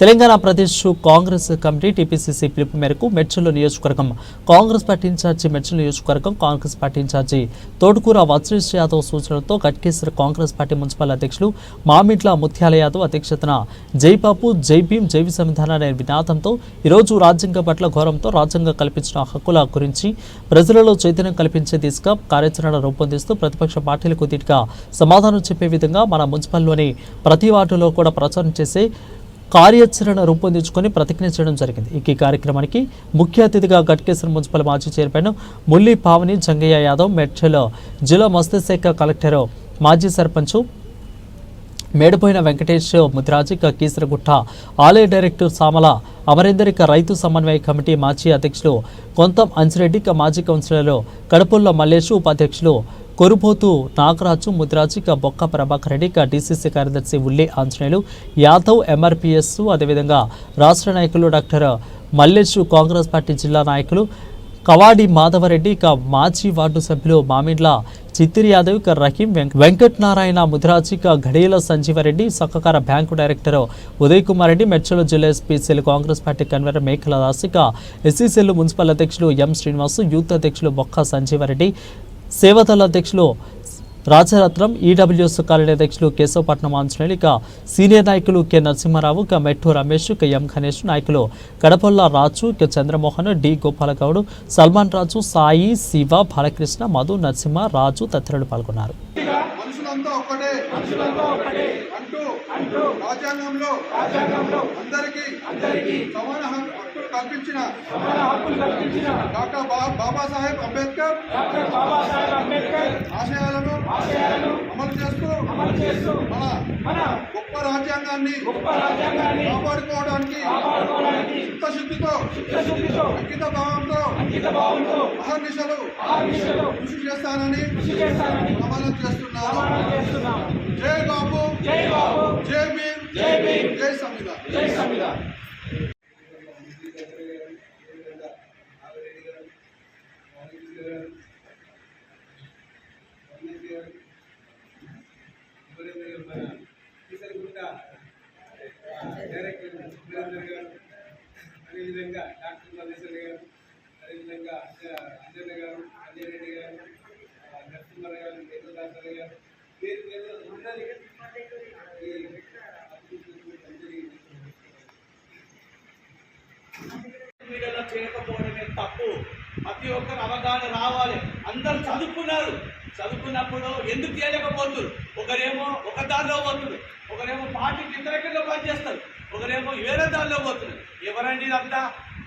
Telangana Pradesh Congress committee TPCC పిలుపు మేరకు మెడ్చల్ నియోజకవర్గం కాంగ్రెస్ పార్టీ ఇన్ఛార్జి మెడ్చల్ నియోజకవర్గం కాంగ్రెస్ పార్టీ ఇన్ఛార్జి తోటకూర వజ్రేష్ యాదవ్ సూచనలతో గట్కేశ్వర కాంగ్రెస్ పార్టీ మున్సిపల్ అధ్యక్షులు మామిట్ల ముత్యాల యాదవ్ అధ్యక్షతన జైపాపు జై భీం జైవి సంవిధాన అనే వినాదంతో ఈరోజు రాజ్యాంగ పట్ల ఘోరంతో రాజ్యాంగం కల్పించిన హక్కుల గురించి ప్రజలలో చైతన్యం కల్పించే దిశగా కార్యాచరణ రూపొందిస్తూ ప్రతిపక్ష పార్టీలకు దీటుగా సమాధానం చెప్పే విధంగా మన మున్సిపల్లోని ప్రతి వార్డులో కూడా ప్రచారం చేసే కార్యాచరణ రూపొందించుకొని ప్రతిజ్ఞ చేయడం జరిగింది. ఈ కార్యక్రమానికి ముఖ్య అతిథిగా గట్కేశ్వర మున్సిపల్ మాజీ చైర్మన్ ముల్లి పావని జంగయ్య యాదవ్ మెడ్చల్ జిల్లా మత్స్యశాఖ కలెక్టర్ మాజీ సర్పంచ్ మేడపోయిన వెంకటేష్ ముద్రాజు కీసరగుట్ట ఆలయ డైరెక్టర్ సామల అమరేందరిక రైతు సమన్వయ కమిటీ మాజీ అధ్యక్షులు కొంతం అంజిరెడ్డి మాజీ కౌన్సిలర్లు కడపల్లో మల్లేష్ ఉపాధ్యక్షులు కొరుపోతు నాగరాజు ముద్రాజిక బొక్క ప్రభాకర్ రెడ్డి డీసీసీ కార్యదర్శి ఉల్లి ఆంజనేయులు యాదవ్ ఎంఆర్పిఎస్ అదేవిధంగా రాష్ట్ర నాయకులు డాక్టర్ మల్లేష్ కాంగ్రెస్ పార్టీ జిల్లా నాయకులు కవాడి మాధవరెడ్డి ఇక మాజీ వార్డు సభ్యులు మామిండ్ల చిత్తిరి యాదవ్ ఇక రహీం వెంక- వెంకట్ నారాయణ ముదిరాజ్ ఇక ఘడియల సంజీవరెడ్డి సహకార బ్యాంకు డైరెక్టర్ ఉదయ్ కుమార్ రెడ్డి మెడ్చల్ జిల్లా ఎస్పీసీలు కాంగ్రెస్ పార్టీ కన్వీనర్ మేకల దాస్ ఇక ఎస్సీసీలు మున్సిపల్ అధ్యక్షులు ఎం శ్రీనివాసు యూత్ అధ్యక్షులు బొక్క సంజీవరెడ్డి సేవదళ అధ్యక్షులు రాజరత్నం ఈడబ్ల్యూఎస్ కాలనీ అధ్యక్షులు కేశవపట్నం ఆంజనేయులు ఇక సీనియర్ నాయకులు కె నరసింహారావు ఇక మెట్టు రమేష్ ఇక ఎం గణేష్ నాయకులు కడపల్ల రాజు ఇక చంద్రమోహన్ డి గోపాలగౌడ్ సల్మాన్ రాజు సాయి శివ బాలకృష్ణ మధు నరసింహ రాజు తదితరులు పాల్గొన్నారు. మనుషులంతా ఒక్కటే. అంటూ అంటూ రాజ్యాంగంలో రాజ్యాంగంలో అందరికీ అందరికీ సమాన హక్కు- హక్కులు కల్పించిన సమాన హక్కులు కల్పించిన డాక్టర్ బా- బాబాసాహెబ్ అంబేద్కర్ డాక్టర్ బాబాసాహెబ్ అంబేద్కర్ ఆశయాలను చేస్తూ అమలు చేస్తూ మన మన గొప్ప రాజ్యాంగాన్ని గొప్ప రాజ్యాంగాన్ని కాపాడుకోవడానికి కాపాడుకోవడానికి చిత్తశుద్ధితో చిత్తశుద్ధితో అంకిత భావంతో అంకిత భావంతో అహర్నిశలు అహర్నిశలు కృషి చేస్తానని కృషి చేస్తానని ప్రమాణం చేస్తున్నాను జై బాబు జై బాబు. జై భీమ్ జై భీమ్. జై సంవిధాన్. జై సంవిధాన్. డైరెక్టర్ సురేందర్ గారు అదేవిధంగా డాక్టర్ మల్లేశ్వర్ గారు అదేవిధంగా అంజన్న గారు అంజయ్ రెడ్డి గారు ఆ, నరసింహారావు గారు వెంకటదాసరావు గారు పేరు పేరు ఉండాలి చేయకపోవడమే తప్పు ప్రతి ఒక్కరు అవగాహన రావాలి అందరు చదువుకున్నారు. చదువుకున్నప్పుడు ఎందుకు చేయలేకపోతున్నారు? ఒకరేమో ఒక దారిలో పోతున్నారు. ఒకరేమో పార్టీకి వ్యతిరేకంగా పనిచేస్తారు ఒకరేమో వేరే దానిలో పోతున్నారు. ఎవరండి ఇదంతా?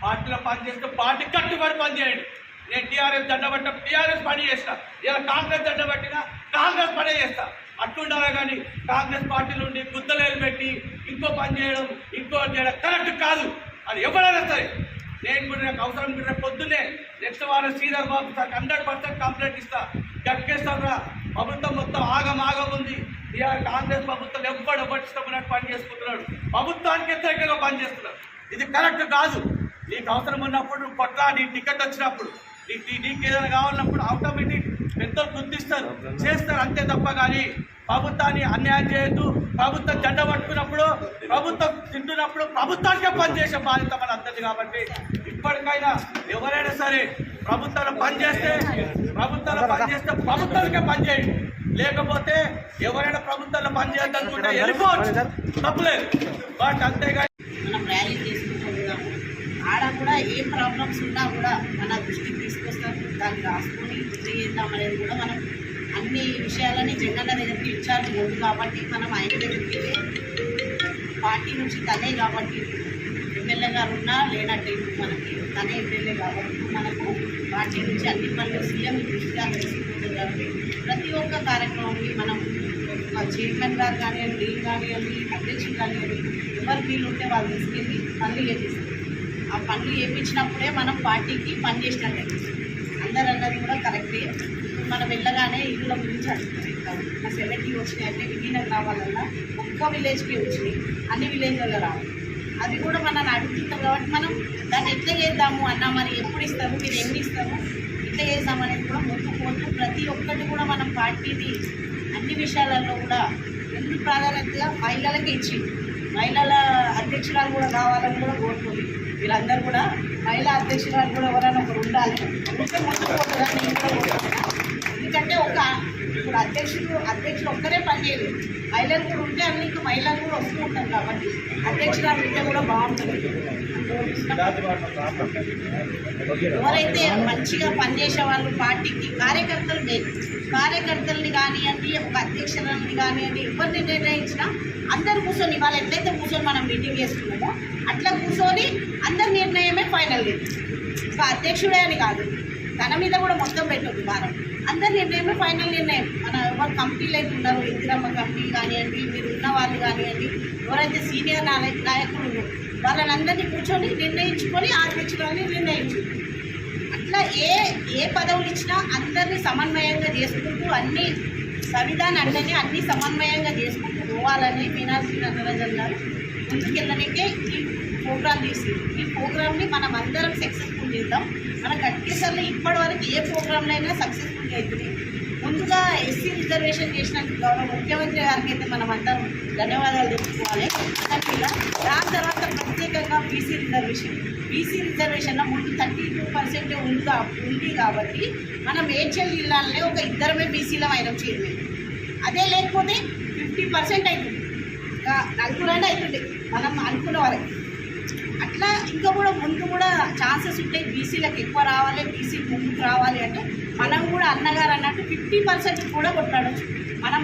పార్టీలో పనిచేస్తే పార్టీ కట్టుబడి పనిచేయండి నేను టీఆర్ఎస్ దండబట్ట టీఆర్ఎస్ పని చేస్తా. ఇలా కాంగ్రెస్ దండబట్టినా కాంగ్రెస్ పనే చేస్తా. అట్టుండాలి కానీ కాంగ్రెస్ పార్టీలు ఉండి గుద్దలేలు పెట్టి ఇంకో పని చేయడం ఇంకో చేయడం కరెక్ట్ కాదు. అది ఎవరైనా సరే. నేను కూడా నాకు అవసరం కూడా పొద్దునే పొద్దున్నే నెక్స్ట్ వారం Sridhar Babu sir hundred percent complaint ఇస్తా. గట్కేస్తారా ప్రభుత్వం మొత్తం ఆగం ఆగం ఉంది. ఇక కాంగ్రెస్ ప్రభుత్వం ఎవ్వడు పట్టించుకున్నట్టు పని చేసుకుంటున్నాడు. ప్రభుత్వానికి వ్యతిరేకంగా పనిచేస్తున్నాడు ఇది కరెక్ట్ కాదు. నీకు అవసరం ఉన్నప్పుడు నువ్వు కొట్లా నీ టికెట్ వచ్చినప్పుడు. నీకు నీకు ఏదైనా కావాలన్నప్పుడు ఆటోమేటిక్ పెద్దలు గుర్తిస్తారు. చేస్తారు అంతే తప్ప కానీ ప్రభుత్వాన్ని అన్యాయం చేయొద్దు. ప్రభుత్వం జెండ పట్టుకున్నప్పుడు ప్రభుత్వం తింటున్నప్పుడు ప్రభుత్వానికే పనిచేసే బాధ్యత మన అందరిది కాబట్టి ఇప్పటికైనా ఎవరైనా సరే ప్రభుత్వాలు పనిచేస్తే ప్రభుత్వాలు పనిచేస్తే ప్రభుత్వానికే పనిచేయండి లేకపోతే ఎవరైనా ప్రభుత్వాలు పనిచేయద్దనుకుంటే వెళ్ళిపోవచ్చు తప్పులేదు. బట్ అంతేగాని మనం ర్యాలీ చేసుకుంటూ ఉన్నాము. ఆడ కూడా ఏ ప్రాబ్లమ్స్ ఉన్నా కూడా మన దృష్టికి తీసుకొస్తాం దాన్ని రాసుకొని ఇది చేద్దామనేది కూడా మనం అన్ని విషయాలని జగన్న దగ్గరికి ఇన్ఛార్జ్ ఉంది కాబట్టి మనం ఆయన దగ్గరికి పార్టీ నుంచి తనే కాబట్టి ఎమ్మెల్యే గారు ఉన్నా లేనట్టే మనకి తనే ఎమ్మెల్యే కాబట్టి మనకు పార్టీ నుంచి అన్ని పనులు సీఎం దృష్టిగా తెలుసుకుంటుంది కాబట్టి ప్రతి ఒక్క కార్యక్రమానికి మనం చైర్మన్ గారు కానివ్వండి డీన్ కానివ్వండి అధ్యక్షులు కానివ్వండి ఎవరు వీలు ఉంటే వాళ్ళు తీసుకెళ్ళి పనులు చేపిస్తారు. ఆ పనులు చేయించినప్పుడే మనం పార్టీకి పని చేసినట్టే. అందరు అన్నది కూడా కరెక్టే. మనం వెళ్ళగానే ఇళ్ళ గురించి అడుగుతారు సెవెంటీ వచ్చినాయి అంటే విలీనం రావాలన్నా ఒక్క విలేజ్కి వచ్చినాయి. అన్ని విలేజ్లలో రావాలి. అది కూడా మనల్ని అడుగుతుంటాం కాబట్టి మనం దాన్ని ఎట్లా చేద్దాము అన్న మరి ఎప్పుడు ఇస్తాము మీరు ఎన్ని ఎట్లా చేద్దామనేది కూడా ముందు పోతూ ప్రతి ఒక్కటి కూడా మనం పార్టీని అన్ని విషయాలలో కూడా ఎందుకు ప్రాధాన్యతగా మహిళలకి ఇచ్చి మహిళల అధ్యక్షురాలు కూడా కావాలని కూడా కోరుతుంది. వీళ్ళందరూ కూడా మహిళా అధ్యక్షురాలు కూడా ఎవరైనా ఒకరు ఉండాలి. అందుకే ముందుకు పోతుందని ఎందుకంటే ఒక ఇప్పుడు అధ్యక్షుడు అధ్యక్షుడు ఒక్కరే పనిచేయలేదు మహిళలు కూడా ఉంటే అన్ని ఇంకా మహిళలు కూడా వస్తూ ఉంటారు కాబట్టి అధ్యక్షురాలు ఉంటే కూడా బాగుంటుంది. ఎవరైతే మంచిగా పనిచేసే వాళ్ళు పార్టీకి కార్యకర్తలు మెయిన్. కార్యకర్తల్ని కానివ్వండి ఒక అధ్యక్షులని కానివ్వండి ఎవరిని నిర్ణయించినా అందరు కూర్చొని వాళ్ళు ఎట్లయితే కూర్చొని మనం మీటింగ్ చేసుకున్నామో అట్లా కూర్చొని అందరి నిర్ణయమే ఫైనల్ లేదు ఒక అధ్యక్షుడే అని కాదు. తన మీద కూడా మొత్తం పెట్టొద్దు భారం. అందరి నిర్ణయమే ఫైనల్ నిర్ణయం. మన ఎవరు కమిటీలు అయితే ఉన్నారు ఇందిరమ్మ కంపెనీ కానివ్వండి మీరు ఉన్న వాళ్ళు కానివ్వండి ఎవరైతే సీనియర్ నాయకులు వాళ్ళని అందరినీ కూర్చొని నిర్ణయించుకొని ఆ నిర్ణయించు. అట్లా ఏ ఏ పదవులు ఇచ్చినా అందరినీ సమన్వయంగా చేసుకుంటూ అన్ని సంవిధాన అన్నీ అన్ని సమన్వయంగా చేసుకుంటూ పోవాలని మీనాక్షి నటరాజన్ గారు ముందుకెళ్ళనికే ఈ ప్రోగ్రామ్ తీసి ఈ ప్రోగ్రామ్ని మనం అందరం సక్సెస్ఫుల్ చేద్దాం. మన గట్కేసర్లో ఇప్పటి వరకు ఏ ప్రోగ్రాంలో అయినా సక్సెస్ఫుల్గా అవుతుంది ముందుగా ఎస్సీ రిజర్వేషన్ చేసినందుకు గౌరవ ముఖ్యమంత్రి గారికి అయితే మనం అందరం ధన్యవాదాలు చెప్పుకోవాలి ఇలా దాని తర్వాత ప్రత్యేకంగా బీసీ రిజర్వేషన్. బీసీ రిజర్వేషన్లో ముందు థర్టీ టూ పర్సెంట్ ఉంది ఉంది కాబట్టి మనం మేడ్చల్ జిల్లాలోనే ఒక ఇద్దరమే బీసీలో అయినా చైర్మన్. అదే లేకపోతే ఫిఫ్టీ పర్సెంట్ అవుతుంది ఇంకా నలుగురైనా అవుతుంది మనం అనుకున్న వరకు అట్లా ఇంకా కూడా ముందు కూడా ఛాన్సెస్ ఉంటాయి. బీసీలకు ఎక్కువ రావాలి బీసీ ముందుకు రావాలి అంటే మనం కూడా అన్నగారు అన్నట్టు ఫిఫ్టీ పర్సెంట్ కూడా కొట్లాడచ్చు.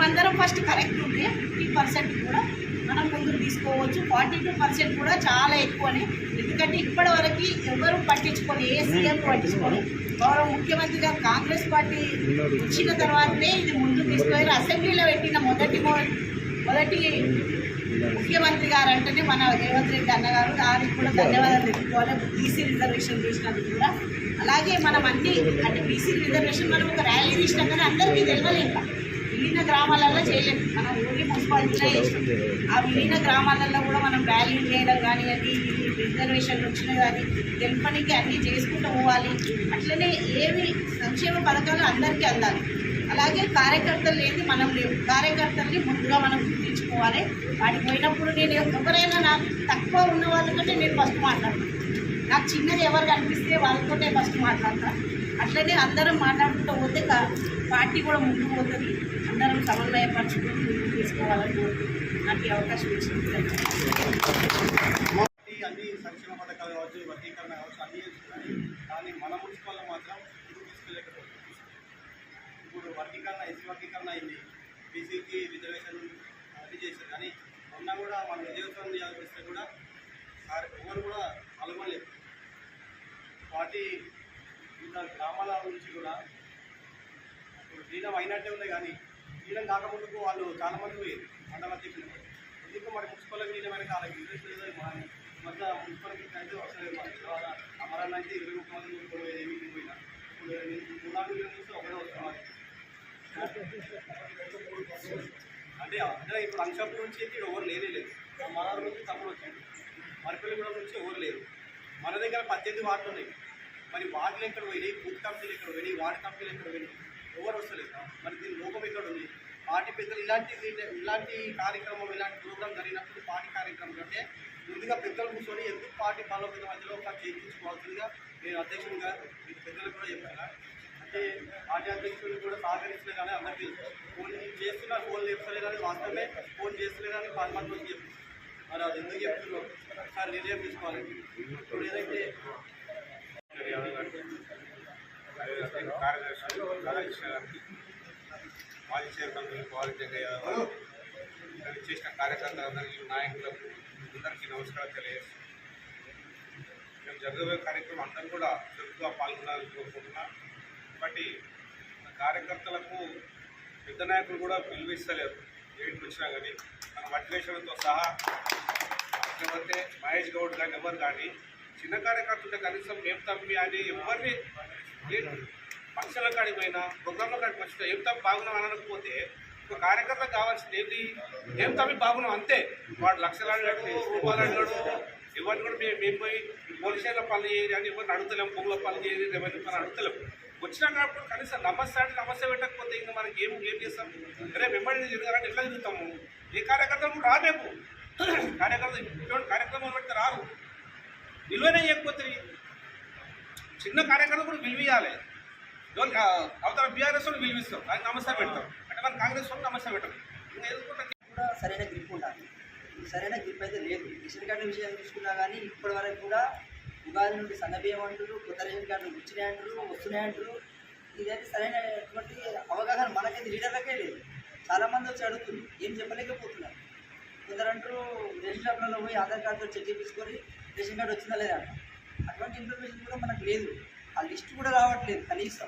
అందరం ఫస్ట్ కరెక్ట్ ఉంటే ఫిఫ్టీ పర్సెంట్ కూడా మనం ముందుకు తీసుకోవచ్చు. ఫార్టీ టూ పర్సెంట్ కూడా చాలా ఎక్కువనే. ఎందుకంటే ఇప్పటి వరకు ఎవరు పట్టించుకొని ఏ సీఎం పట్టించుకొని గౌరవ ముఖ్యమంత్రిగా కాంగ్రెస్ పార్టీ వచ్చిన తర్వాతనే ఇది ముందుకు తీసుకొని అసెంబ్లీలో పెట్టిన మొదటి మొదటి వెంటనే మన రేవంత్ రెడ్డి అన్నగారు దానికి కూడా ధన్యవాదాలు తెలుసుకోవాలి బీసీ రిజర్వేషన్ చేసినందుకు కూడా. అలాగే మనం అన్ని అంటే బీసీ రిజర్వేషన్ మనం ఒక ర్యాలీ తీసినాం కానీ అందరికీ తెలియలేదు విలీన గ్రామాలలో చేయలేము మనం ఊరి మున్సిపాలిటీలో ఆ విలీన గ్రామాలలో కూడా మనం ర్యాలీ చేయడం కానీ అది రిజర్వేషన్లు వచ్చిన కానీ తెలుపనికి అన్నీ చేసుకుంటూ పోవాలి. అట్లనే ఏవి సంక్షేమ పథకాలు అందరికీ అందాలి. అలాగే కార్యకర్తలు లేని మనం లేవు కార్యకర్తల్ని ముందుగా మనం చేసుకోవాలి. వాడికి పోయినప్పుడు నేను ఎవరైనా నాకు తక్కువ ఉన్న వాళ్ళతోటే నేను ఫస్ట్ మాట్లాడతాను నాకు చిన్నది ఎవరు కనిపిస్తే వాళ్ళతోటే ఫస్ట్ మాట్లాడతాను అట్లనే అందరం మాట్లాడుకుంటూ పోతే కా- పార్టీ కూడా ముందుకు పోతుంది. అందరం సమన్వయపరచుకుని ముందుకు తీసుకోవాలని నాకు అవకాశం ఇచ్చినందుకు అన్ని సంక్షేమ పథకాలు కావచ్చు వర్గీకరణ కావచ్చు అన్ని చేస్తున్నాయి కానీ మన మున్సిపల్లో మాత్రం ఇప్పుడు తీసుకెళ్ళకపోతుంది ఇప్పుడు వర్గీకరణ ఎస్సీ వర్గీకరణ అయింది బీసీకి రిజర్వేషన్ అది చేశారు కానీ మొన్న కూడా మన విజయోత్సవం చేస్తే కూడా సార్ ఎవరు కూడా పాల్గొనలేదు పార్టీ ఇంకా గ్రామాల నుంచి కూడా ఇప్పుడు అయినట్టే ఉంది కానీ లీనం కాకముందుకు వాళ్ళు చాలా మంది పోయారు. మండల అధ్యక్షులు. ఎందుకు మరి మున్సిపల్ లీనమైన వాళ్ళకి ఇంట్రెస్ట్ లేదు మన మధ్య మున్సిపల్ అయితే వస్తలేదు తర్వాత అమరాన్ని అయితే ఇరవై ముప్పై మంది కూడా ఏమీ పోయినా. ఇప్పుడు మూడు చూస్తే ఒకటే వస్తున్నారు అంటే అంటే ఇప్పుడు అంశాపు నుంచి అయితే ఇక్కడ ఎవరు లేనే లేదు. మరాల నుంచి తమ్ముడు వచ్చింది మరిపల్లిగూడెం నుంచి ఎవరు లేరు. మన దగ్గర పద్దెనిమిది వార్డులు ఉన్నాయి. మరి వార్డులు ఎక్కడ పోయినాయి? బూత్ కంపెనీలు ఎక్కడ పోయినాయి? వార్డు కంపెనీలు ఎక్కడ పోయినాయి? ఎవరు వస్తలేదు. మరి దీని లోపం ఎక్కడ ఉంది పార్టీ పెద్దలు ఇలాంటి ఇలాంటి కార్యక్రమం ఇలాంటి ప్రోగ్రామ్ జరిగినప్పుడు పార్టీ కార్యక్రమం అంటే ముందుగా పెద్దలు కూర్చొని ఎందుకు పార్టీ బలోపేత మధ్యలో ఒక చేయించుకోవాల్సిందిగా నేను అధ్యక్షుడిగా మీరు పెద్దలు కూడా చెప్పాను అంటే పార్టీ అధ్యక్షుడిని కూడా సహకరించలే కానీ అందరికీ ఫోన్ చేస్తున్నా ఫోన్ చేస్తలే కానీ వాస్తవమే ఫోన్ చేస్తలే కానీ పది మంది మంది చెప్పి. మరి అది ఎందుకు చెప్తున్నారు ఒకసారి నిర్ణయం తీసుకోవాలి ఇప్పుడు ఏదైతే మాజీ చైర్మన్ పాలి జగయ్య చేసిన కార్యకర్తలందరికీ నాయకులకు అందరికీ నమస్కారం తెలియజేస్తున్నాను మేము జరగబోయే కార్యక్రమం అందరూ కూడా చురుగ్గా పాల్గొనాలని కోరుకుంటున్నాం కాబట్టి కార్యకర్తలకు పెద్ద నాయకులు కూడా పిలువిస్తలేరు ఏంటి వచ్చినా కానీ మన మోటివేషన్తో సహా లేకపోతే మహేష్ గౌడ్ కానీ ఎవరు కానీ చిన్న కార్యకర్తలు కనీసం ఏం తమ్మి అని ఎవరిని ఫంక్షన్ల కాడికి పోయినా ప్రోగ్రాంల కాడికి వచ్చినా ఏం తప్ప బాగున్నాం అనకపోతే ఒక కార్యకర్త కావాల్సింది ఏంటి? ఏం తప్పి బాగున్నాం అంతే. వాడు లక్షలు అడిగాడు రూపాయలు అడిగాడు ఎవరిని కూడా మేము మేము పోయి పోలీస్ స్టేషన్లో పని చేయాలి అని ఎవరిని అడుగుతలేము భూముల పని చేయాలి రెవెన్యూ పని అడుగుతలేము వచ్చినప్పుడు కనీసం నమస్తే అంటే నమస్తే పెట్టకపోతే ఇంకా మనకి ఏం ఏం చేస్తాం? అరే మిమ్మల్ని తిరగాలంటే ఎట్లా తిరుగుతాము. ఏ కార్యకర్తలు కూడా రాలేము కార్యకర్తలు ఇటువంటి కార్యక్రమాలు పెడితే రారు. నిలువనే ఇవ్వకపోతే చిన్న కార్యకర్తలు కూడా విలువ అవతల బీఆర్ఎస్ వాళ్ళు విలువిస్తాం. దానికి నమస్తే పెడతాం. అంటే మన కాంగ్రెస్ వాళ్ళు నమస్తే పెట్టాం. ఇంకా కూడా సరైన గ్రిప్ ఉండాలి. సరైన గ్రిప్ అయితే లేదు. రేషన్ కార్డు విషయం చూసుకున్నా కానీ ఇప్పటి వరకు కూడా ఉగాది నుండి సన్నబియ్యం అంటారు కొత్త రేషన్ కార్డులు వచ్చినాయి అంటారు వస్తున్నాయి అంటారు ఇదైతే సరైనటువంటి అవగాహన మనకైతే లీడర్లకే లేదు. చాలామంది వచ్చి అడుగుతున్నారు ఏం చెప్పలేకపోతున్నారు. కొందరు అంటారు రేషన్ షాప్లలో పోయి ఆధార్ కార్డుతో చెక్ చేయించుకొని రేషన్ కార్డు వచ్చిందా లేదా అటువంటి ఇన్ఫర్మేషన్ కూడా మనకు లేదు. ఆ లిస్ట్ కూడా రావట్లేదు కనీసం.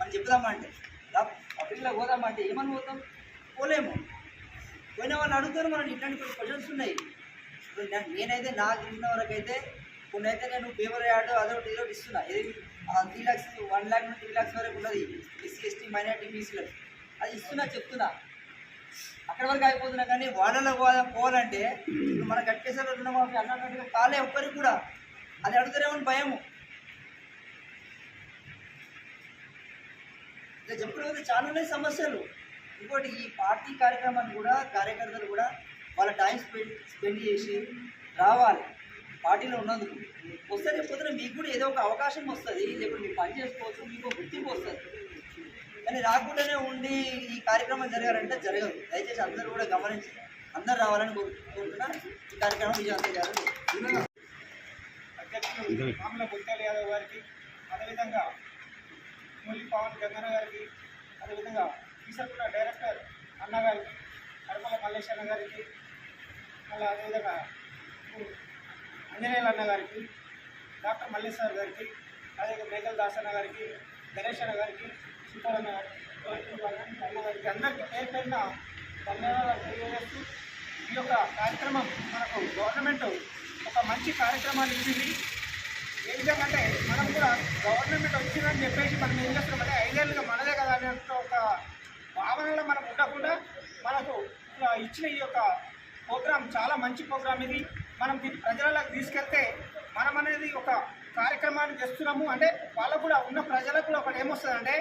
మనం చెప్దామంటే పబ్లిక్లో పోదామంటే ఏమని పోతాం? పోలేము. పోయిన వాళ్ళు అడుగుతారు మనం ఇట్లాంటి కొన్ని క్వశ్చన్స్ ఉన్నాయి. నేనైతే నాకు తెలిసిన వరకు అయితే కొన్ని అయితే నేను పేపర్ యాడ్ అదొకటి ఇదొకటి ఇస్తున్నా. ఇది త్రీ ల్యాక్స్ వన్ ల్యాక్ నుండి త్రీ ల్యాక్స్ వరకు ఉన్నది. ఎస్సీ ఎస్టీ మైనార్టీ బీసీలకు అది ఇస్తున్నా చెప్తున్నా. అక్కడ వరకు అయిపోతున్నా కానీ వాళ్ళలో పోదా- పోవాలంటే ఇప్పుడు మన కట్టేసారి రుణమాఫీ అన్నట్టుగా కాలే ఒక్కరికి కూడా. అది అడుగుతారేమని భయము. ఇక చెప్పుకోకపోతే చాలానే సమస్యలు. ఇంకోటి ఈ పార్టీ కార్యక్రమాన్ని కూడా కార్యకర్తలు కూడా వాళ్ళ టైం స్పెండ్ స్పెండ్ చేసి రావాలి. పార్టీలో ఉన్నందుకు. వస్తే రేపు మీకు కూడా ఏదో ఒక అవకాశం వస్తుంది. లేకుంటే మీరు పని చేసుకోవచ్చు మీకు గుర్తింపు వస్తుంది. కానీ రాకుండానే ఉండి ఈ కార్యక్రమం జరగాలంటే జరగదు. దయచేసి అందరూ కూడా గమనించి అందరు రావాలని కోరుకుంటున్నా. ఈ కార్యక్రమం విజయవంతం చేయాలని అధ్యక్షులు మామల బుట్టాల యాదవ్ గారికి అదేవిధంగా మురళి పవన్ గంగన్న గారికి అదేవిధంగా ఈసర్కుల డైరెక్టర్ అన్న గారికి కడపల మల్లేష్ అన్న గారికి మళ్ళీ అదేవిధంగా అంజనేయులు అన్న గారికి డాక్టర్ మల్లేశ్వర్ గారికి అదేవిధంగా మేఘల్ దాస్ అన్న గారికి గణేష్ అన్న గారికి సీతారామ అన్న గారికి అందరికీ పేరు పేరున ధన్యవాదాలు తెలియజేస్తూ ఈ యొక్క కార్యక్రమం మనకు గవర్నమెంట్ ఒక మంచి కార్యక్రమాన్ని ఇచ్చింది. ఏ విధంగా అంటే మనం కూడా గవర్నమెంట్ వచ్చిందని చెప్పేసి మనం ఏం చేస్తున్నామంటే ఐదేళ్ళుగా మనదే కదా అనే ఒక భావనలో మనం ఉండకుండా మనకు ఇచ్చిన ఈ యొక్క ప్రోగ్రాం చాలా మంచి ప్రోగ్రాం ఇది. మనం దీన్ని ప్రజలకు తీసుకెళ్తే మనం అనేది ఒక కార్యక్రమాన్ని చేస్తున్నాము. అంటే వాళ్ళకు కూడా ఉన్న ప్రజలకు కూడా ఒకటి ఏమొస్తుందంటే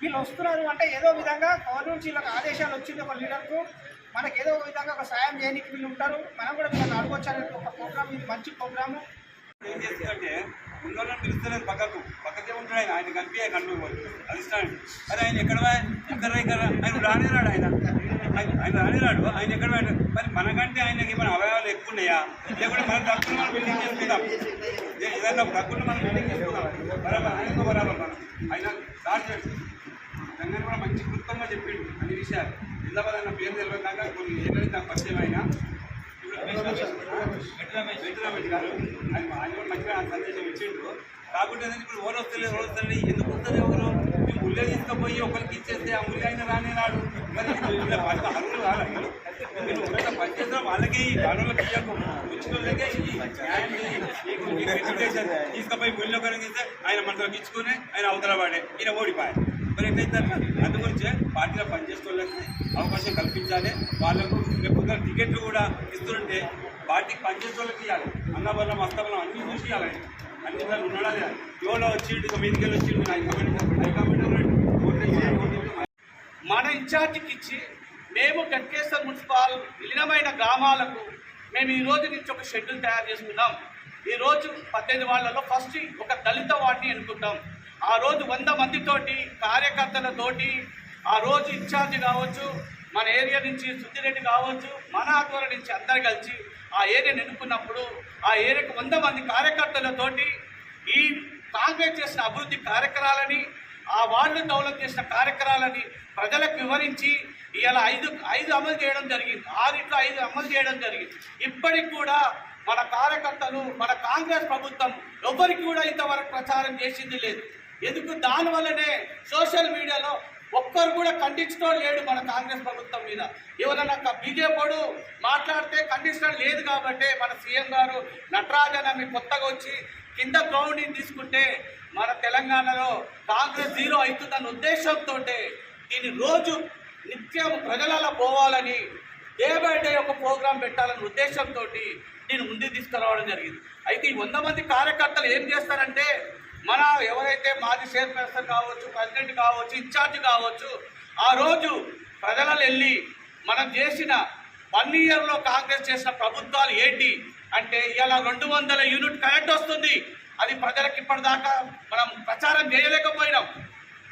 వీళ్ళు వస్తున్నారు అంటే ఏదో విధంగా గవర్నమెంట్ వీళ్ళకి ఆదేశాలు వచ్చింది ఒక లీడర్కు. మనకి ఏదో ఒక విధంగా ఒక సాయం చేయడానికి వీళ్ళు ఉంటారు. మనం కూడా వీళ్ళని అడగొచ్చు ఒక ప్రోగ్రామ్ ఇది మంచి ప్రోగ్రాము. ఏం చేస్తుందంటే ఉన్నోళ్ళని పిలుస్తలేదు పక్కకు. పక్కకే ఉంటాడు ఆయన. ఆయన కనిపించే కనిపించబోదు అది అరే ఆయన ఎక్కడ ఎక్కడ ఇక్కడ ఆయన రానిరాడు ఆయన. ఆయన- ఆయన రానిరాడు. ఆయన ఎక్కడ మరి మనకంటే ఆయనకి మన అవయవాలు ఎక్కువ ఉన్నాయా లేకుంటే మన తక్కువ మనం బిల్డింగ్ చేసుకుందాం. ఏదైనా తక్కువ మనం బిల్డింగ్ చేసుకుందాం. బరాబర్ ఆయనతో బరాబర్ మనం. ఆయన స్టార్ట్ చేయండి కూడా మంచి క్లుప్తంగా చెప్పిండు అన్ని విషయాలు. హైదరాబాద్ అన్న పేరు తెలియదు కొన్ని ఏదైతే నాకు పరిచయం అయినా వెంకటరామేష్ గారు ఆయన ఆయన మంచిగా సందేశం ఇచ్చిండ్రు. కాకుండా ఇప్పుడు ఓరు వస్తలేదు ఓరు వస్తలేదు ఎందుకు వస్తుంది ఎవరు? మేము ముల్లే తీసుకుపోయి ఒకరికి ఇచ్చేస్తే ఆ ముల్లి ఆయన రానే రాడు. మరి ఇలా అరువులు రాలేదు వీళ్ళు. వీళ్ళు ఒకవేళ పనిచేసిన వాళ్ళకే ఈ గానులకు ఇయ్యకు. తీసుకుపోయి ముల్లి ఒకరికి ఇస్తే ఆయన మనతో ఇచ్చుకొని ఆయన అవతల వాడే. ఈయన ఓడిపోయాడు. మరి ఎట్లయితే అందు గురించే పార్టీలో పనిచేసే వాళ్ళకి అవకాశం కల్పించాలి. వాళ్ళకు రేపు టికెట్లు కూడా ఇస్తుంటే పార్టీకి పనిచేసే వాళ్ళకి ఇవ్వాలి అన్నవరం అస్తవరం అన్ని చూసి ఇవ్వాలి అన్ని విధాలు ఉన్నాడా లేదా? ఎవరో వచ్చిండు ఇక వెళ్ళి వచ్చిండు మన ఇన్ఛార్జికి ఇచ్చి మేము గట్కేశ్వర్ మున్సిపాల్ విలీనమైన గ్రామాలకు మేము ఈ రోజు నుంచి ఒక షెడ్యూల్ తయారు చేసుకున్నాం. ఈ రోజు పద్దెనిమిది వాళ్ళలో ఫస్ట్ ఒక దళిత వార్డుని ఎన్నుకుంటాం. ఆ రోజు వంద మందితోటి కార్యకర్తలతోటి ఆ రోజు ఇన్ఛార్జి కావచ్చు మన ఏరియా నుంచి సుద్దిరెడ్డి కావచ్చు మన ఆధ్వర్యం నుంచి అందరు కలిసి ఆ ఏరియా ఎన్నుకున్నప్పుడు ఆ ఏరియాకు వంద మంది కార్యకర్తలతోటి ఈ కాంగ్రెస్ చేసిన అభివృద్ధి కార్యక్రమాలని ఆ వాళ్ళు డెవలప్ చేసిన కార్యక్రమాలని ప్రజలకు వివరించి ఇలా ఐదు ఐదు అమలు చేయడం జరిగింది. ఆరిట్లో ఐదు అమలు చేయడం జరిగింది. ఇప్పటికి కూడా మన కార్యకర్తలు మన కాంగ్రెస్ ప్రభుత్వం ఎవరికి కూడా ఇంతవరకు ప్రచారం చేసింది లేదు. ఎందుకు? దానివల్లనే సోషల్ మీడియాలో ఒక్కరు కూడా ఖండించడం లేడు మన కాంగ్రెస్ ప్రభుత్వం మీద. ఎవరైనా బీజేపీ మాట్లాడితే ఖండించడం లేదు కాబట్టి మన సీఎం గారు నటరాజన్ ఆమె కొత్తగా వచ్చి కింద గ్రౌండింగ్ తీసుకుంటే మన తెలంగాణలో కాంగ్రెస్ జీరో అవుతుందన్న ఉద్దేశంతో దీన్ని రోజు నిత్యం ప్రజలలో పోవాలని డే బై డే ఒక ప్రోగ్రాం పెట్టాలనే ఉద్దేశంతో నేను ముందుకు తీసుకురావడం జరిగింది. అయితే ఈ వంద మంది కార్యకర్తలు ఏం చేస్తారంటే మన ఎవరైతే మాజీ చైర్పర్సన్ కావచ్చు ప్రెసిడెంట్ కావచ్చు ఇన్ఛార్జ్ కావచ్చు ఆ రోజు ప్రజలను వెళ్ళి మనం చేసిన వన్ ఇయర్లో కాంగ్రెస్ చేసిన ప్రభుత్వాలు ఏంటి అంటే ఇలా రెండు వందల యూనిట్ కరెంట్ వస్తుంది. అది ప్రజలకు ఇప్పటిదాకా మనం ప్రచారం చేయలేకపోయినాం.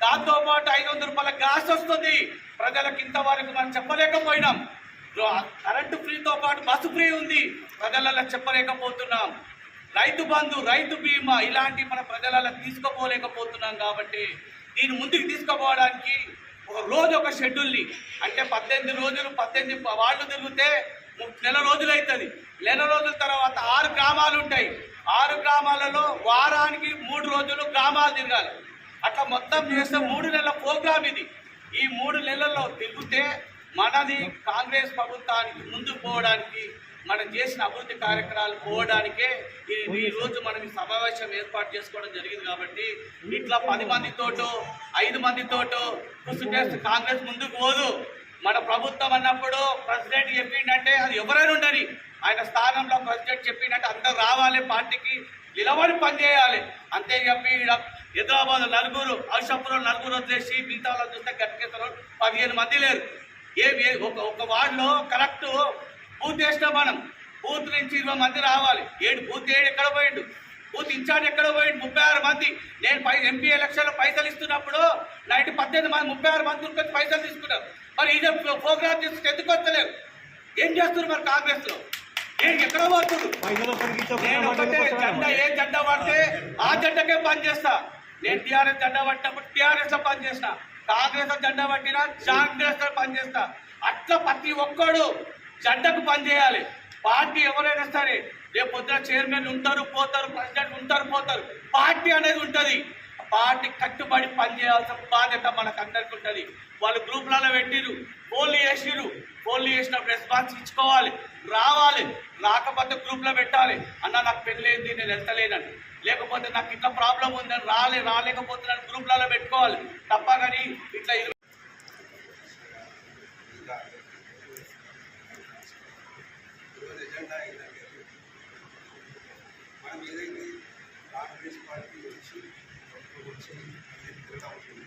దాంతోపాటు ఐదు వందల రూపాయల గ్యాస్ వస్తుంది. ప్రజలకు ఇంతవరకు మనం చెప్పలేకపోయినాం. కరెంటు ఫ్రీతో పాటు బస్సు ఫ్రీ ఉంది. ప్రజలలో చెప్పలేకపోతున్నాం. రైతు బంధు రైతు బీమా ఇలాంటి మన ప్రజలలో తీసుకుపోలేకపోతున్నాం కాబట్టి దీన్ని ముందుకు తీసుకుపోవడానికి ఒక రోజు ఒక షెడ్యూల్ని అంటే పద్దెనిమిది రోజులు పద్దెనిమిది వాళ్ళు తిరిగితే ము- నెల రోజులు అవుతుంది నెల రోజుల తర్వాత ఆరు గ్రామాలు ఉంటాయి. ఆరు గ్రామాలలో వారానికి మూడు రోజులు గ్రామాలు తిరగాలి. అట్లా మొత్తం చేస్తే మూడు నెలల ప్రోగ్రామ్ ఇది. ఈ మూడు నెలల్లో తిరిగితే మనది కాంగ్రెస్ ప్రభుత్వానికి ముందుకు పోవడానికి మనం చేసిన అభివృద్ధి కార్యక్రమాలు పోవడానికే ఈ రోజు మనం ఈ సమావేశం ఏర్పాటు చేసుకోవడం జరిగింది కాబట్టి ఇట్లా పది మందితోటో ఐదు మందితోటో కృషి చేస్తే కాంగ్రెస్ ముందుకు పోదు. మన ప్రభుత్వం అన్నప్పుడు ప్రెసిడెంట్ చెప్పిండంటే అది ఎవరైనా ఉండని ఆయన స్థానంలో ప్రెసిడెంట్ చెప్పిండంటే అందరు రావాలి పార్టీకి నిలబడి పనిచేయాలి అంతే చెప్పి హైదరాబాద్ నలుగురు అల్షాపురం నలుగురు వచ్చేసి మిగతా వాళ్ళు చూస్తే గట్టికేస్తారు పదిహేను మంది లేరు. ఏ ఏ- ఒక ఒక వార్డులో కరెక్ట్ బూత్ వేసినాం మనం బూత్ నుంచి ఇరవై మంది రావాలి. ఏడు బూత్ ఏడు ఎక్కడ పోయిండు? బూత్ ఇన్ఛార్జ్ ఎక్కడ పోయిండు? ముప్పై ఆరు మంది. నేను పై ఎంపీ ఎలక్షన్లో పైసలు ఇస్తున్నప్పుడు నైట్ పద్దెనిమిది మంది ముప్పై ఆరు మంది ఉరికి పైసలు తీసుకున్నారు. మరి ఇదే ప్రోగ్రామ్ చేసి ఎందుకు వస్తలేరు ఏం చేస్తున్నారు మరి కాంగ్రెస్లో? ఏం ఎక్కడ పోతున్నారు? నేను ఒకటే జెండా ఏ జెండా పడితే ఆ జెండాకే పని చేస్తా. నేను టీఆర్ఎస్ జెండా పట్టినప్పుడు టీఆర్ఎస్లో పని చేసిన కాంగ్రెస్ జెండా పట్టినా కాంగ్రెస్లో పని చేస్తా. అట్లా ప్రతి ఒక్కడు జంటకు పనిచేయాలి పార్టీ ఎవరైనా సరే రేపు పొద్దున చైర్మన్ ఉంటారు పోతారు ప్రెసిడెంట్ ఉంటారు పోతారు. పార్టీ అనేది ఉంటుంది. పార్టీ కట్టుబడి పనిచేయాల్సిన బాధ్యత మనకు అందరికీ ఉంటుంది. వాళ్ళు గ్రూప్లలో పెట్టిరు ఫోన్లు చేసిరు ఫోన్లు చేసినప్పుడు రెస్పాన్స్ ఇచ్చుకోవాలి రావాలి. రాకపోతే గ్రూప్లో పెట్టాలి. అన్న నాకు పెళ్ళేంది నేను వెళ్తలేనని. లేకపోతే నాకు ఇట్లా ప్రాబ్లం ఉందని రాలే రాలేకపోతున్నాను గ్రూప్లలో పెట్టుకోవాలి. తప్ప కానీ ఇట్లా మనం ఏదైతే కాంగ్రెస్ పార్టీ వచ్చి వచ్చి తిరుగుతూ ఉంటుంది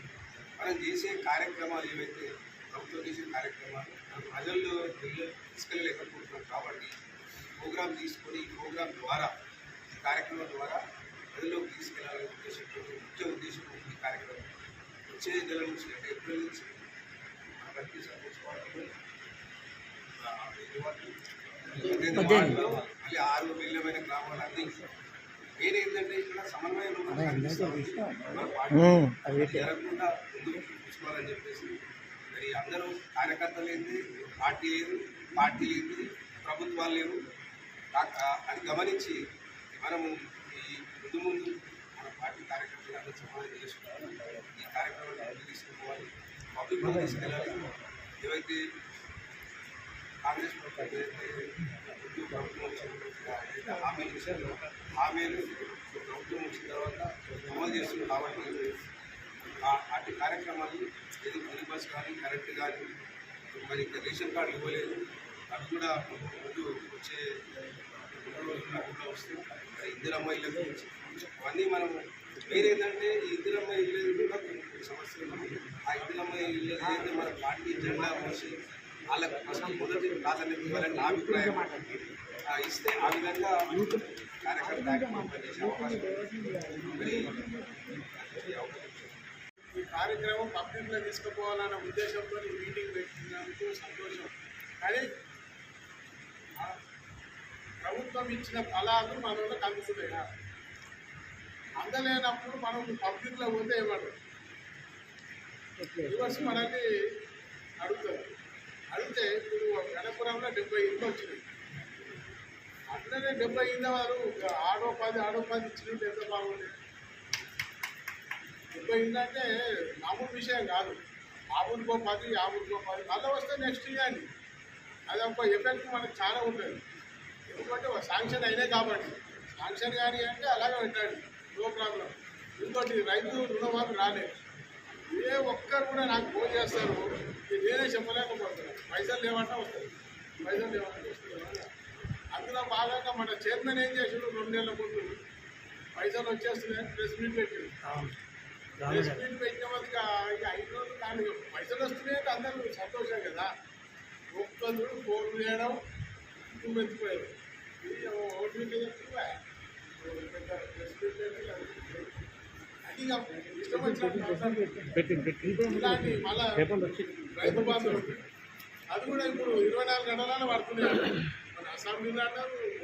మనం చేసే కార్యక్రమాలు ఏవైతే ప్రభుత్వం చేసే కార్యక్రమాలు మనం ప్రజల్లో తీసుకెళ్ళలేకపోతున్నాం కాబట్టి ప్రోగ్రామ్ తీసుకొని ఈ ప్రోగ్రామ్ ద్వారా ఈ కార్యక్రమం ద్వారా ప్రజల్లోకి తీసుకెళ్ళాలనే ఉద్దేశంతో ముఖ్య ఉద్దేశంతో ఈ కార్యక్రమం వచ్చే నెల నుంచి అంటే ఏప్రిల్ నుంచి ప్రతి సర్పంచ్ మళ్ళీ ఆరు మిలియమైన గ్రామాలు అన్ని మెయిన్ ఏంటంటే ఇక్కడ సమన్వయం జరగకుండా ముందుకు చూసుకోవాలని చెప్పేసి మరి అందరూ కార్యకర్తలు ఏంటి పార్టీ లేదు పార్టీ లేదు ప్రభుత్వాలు లేవు. అది గమనించి మనము ఈ ముందు ముందు మన పార్టీ కార్యకర్తలు అందరూ సమన్వయం చేసుకోవాలి ఈ కార్యక్రమాన్ని తీసుకుపోవాలి. పబ్లిక్ తీసుకెళ్ళాలి. ఏవైతే కాంగ్రెస్ ప్రభుత్వం ప్రభుత్వం వచ్చిన హామీలు ఇచ్చారు హామీలు ప్రభుత్వం వచ్చిన తర్వాత అమలు చేస్తుంది కాబట్టి అటు కార్యక్రమాలు ఏది ఫ్రీ బస్ కానీ కరెంట్ కానీ మరి ఇంకా రేషన్ కార్డు ఇవ్వలేదు అవి కూడా ముందు వచ్చే కూడా వస్తాయి ఇందిరమ్మ ఇళ్ళ గురించి అవన్నీ మనం వేరేదంటే ఈ ఇందిరమ్మ ఇల్లు కూడా కొన్ని సమస్యలు ఆ ఇందిరమ్మ ఇల్లు మన పార్టీ జెండా వచ్చి వాళ్ళ ప్రశ్న మొదటి ప్రాధాన్యత ఇవ్వాలని నా అభిప్రాయం. ఇస్తే ఆ విధంగా కార్యకర్త కార్యక్రమం పనిచేసే అవకాశం ఈ కార్యక్రమం పబ్లిక్లో తీసుకుపోవాలన్న ఉద్దేశంతో ఈ మీటింగ్ పెట్టినందుకు సంతోషం. కానీ ప్రభుత్వం ఇచ్చిన ఫలాలు మనలో కలుగుతున్నాయి అందలేనప్పుడు మనం పబ్లిక్లో పోతే ఏమన్నారు రివర్స్ మనల్ని అడుగుతారు. అడిగితే ఇప్పుడు గణపురంలో డెబ్బై ఇంట్లో వచ్చినాయి అట్లనే డెబ్బై ఇంట్లో వారు ఆడో పది ఆడో పది ఇచ్చినట్టు ఎంత బాగుంది? డెబ్బై ఇందంటే మామూలు విషయం కాదు. ఆవులకో పది ఆవులకో పది. మళ్ళీ వస్తే నెక్స్ట్ ఇవ్వండి అది ఒక ఎఫెక్ట్ మనకు చాలా ఉంటుంది. ఎందుకంటే శాంక్షన్ అయినాయి కాబట్టి. శాంక్షన్ కానీ అంటే అలాగే పెట్టాడు నో ప్రాబ్లం ఇంకోటి రైతు రుణమాఫీ రాలేదు. ఏ ఒక్కరు కూడా నాకు ఫోన్ చేస్తారు. నేనే చెప్పలేకపోతున్నాను పైసలు లేవంటే వస్తుంది పైసలు లేవంటే వస్తుంది అందులో భాగంగా మన చైర్మన్ ఏం చేసాడు? రెండు నెలల ముందు పైసలు వచ్చేస్తున్నాయని ప్రెస్ మీట్ పెట్టాడు. ప్రెస్ మీట్ పెట్టిన వాళ్ళకి ఇక ఐదు రోజులు కానీ పైసలు వస్తున్నాయంటే అందరూ సంతోషం కదా. ఒక్కరు ఫోన్ చేయడం మెచ్చిపోయారు ఇది ఓటు మీద చెప్తున్నా. అది ఇక ఇష్టం వచ్చినట్టు మాట్లాడుతున్నారు. ఇలాంటి మళ్ళా రైతు బంధువులు అది కూడా ఇప్పుడు ఇరవై నాలుగు గంటలలో పడుతున్నాయి మన అసెంబ్లీలో అన్నారు.